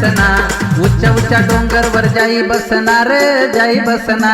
बसना उच्च उच्च डोंगर वर जाई बसना रे जाई बसना.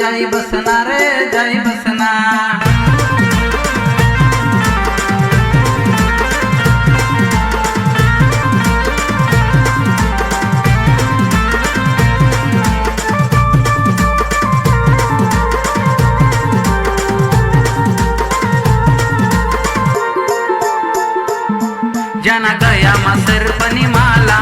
डोंगर जाई बसना रे जाई बसना. जन गया मसर पनी माला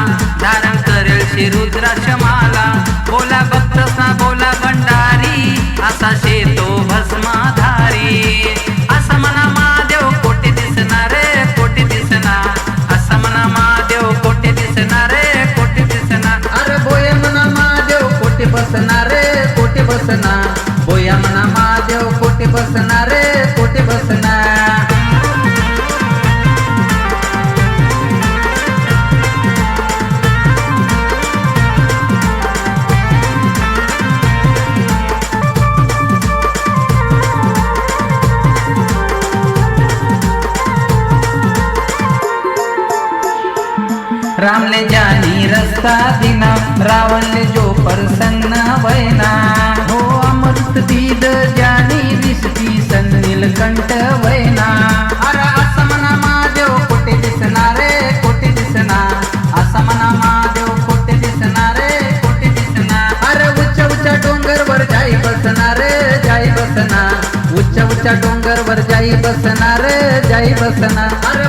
कोटी बसणार रे कोटी बसणार बोया म्हणा महादेव कोटी बसणार रे कोटी बसणार रामले जानी रस्ता दिना रावणले जो प्रसन्न वैना. हो अमृत दीद जानी दिसती सन नीलकंठ वैना. अरे असमना महादेव कोटे दिसणार रे दिसणार? महादेव रे अरे उच्च उच्च डोंगर वर जाई बसणार रे जाई बसना उच्च उच्च डोंगर वर जाई बसणार रे जाई बसणार. अरे